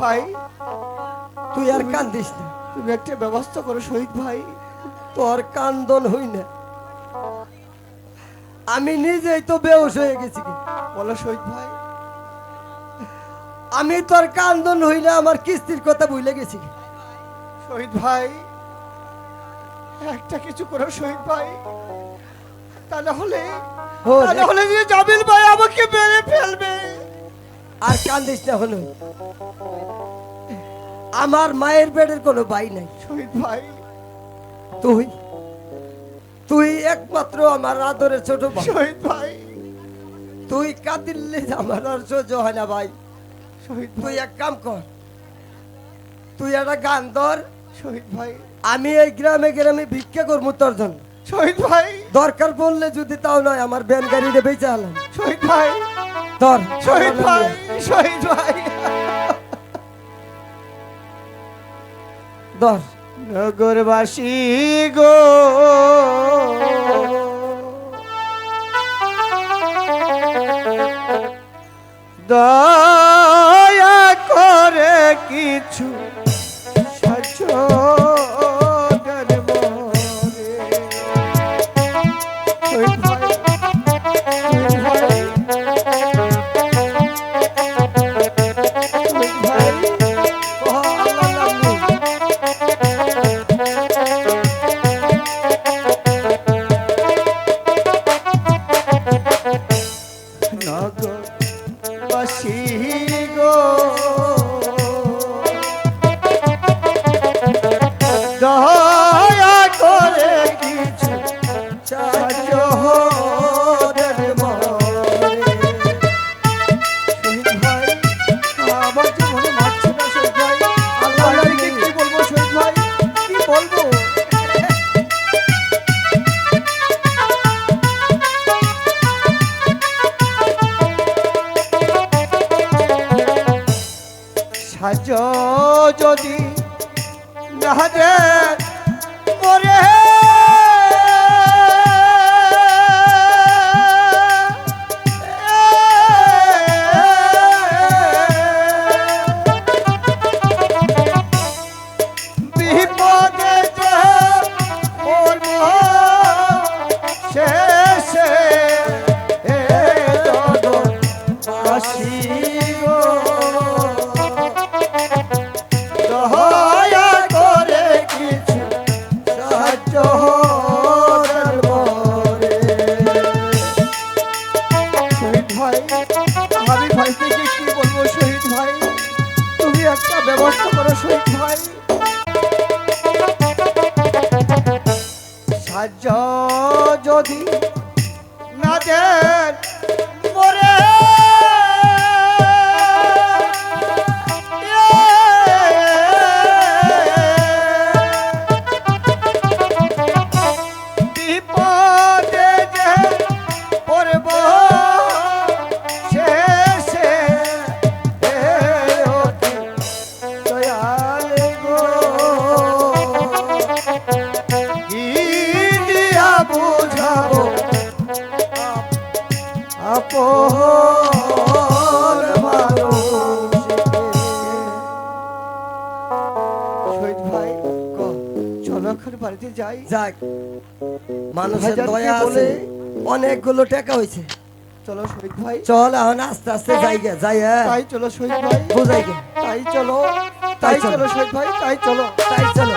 ভাই তুই আর কান্দিস না। তুমি একটা ব্যবস্থা করো শহীদ ভাই তোর কান্দন হই না। আমি নিজেই তো বেউস হয়ে গেছি বলো শহীদ ভাই আমি তোর কান্দন হই না আমার কিস্তির কথা ভুলে গেছি শহীদ ভাই একটা কিছু করো শহীদ ভাই। তাহলে হলে ও, হলে যে জামিল ভাই আমাকে মেরে ফেলবে। আর কান্দিস না হলো আমার মায়ের পেটের কোনো ভাই নাই। শহীদ ভাই। তুই তুই একমাত্র আমার আদরের ছোট ভাই। শহীদ ভাই। তুই কাঁদিলে আমার আর সহ্য হয় না ভাই। তুই এক কাম কর। তুই একটা গান ধর। শহীদ ভাই। আমি এই গ্রামে গ্রামে ভিক্ষা করব তোর জন্য। শহীদ ভাই। দরকার পড়লে যদি তাও নয় আমার ব্যান গাড়িটা বেঁচে আলাম শহীদ ভাই। ধর। শহীদ ভাই। ভাই। দর নগরবাসী গো। দয়া করে কিছু যদি না দে মরে ভাই আমি কি বলব শহীদ ভাই। তুমি একটা ব্যবস্থা করো শহীদ ভাই। সাহায্য যদি না দেন বাড়িতে যাই। যাক মানুষের দয়া আছে। অনেকগুলো টাকা হয়েছে। চলো শহীদ ভাই। চল এখন আস্তে আস্তে যাই গে যাই হ্যাঁ। তাই চলো শহীদ ভাই। বুঝাই গে তাই চলো তাই। চলো শহীদ ভাই তাই চলো। তাই চলো।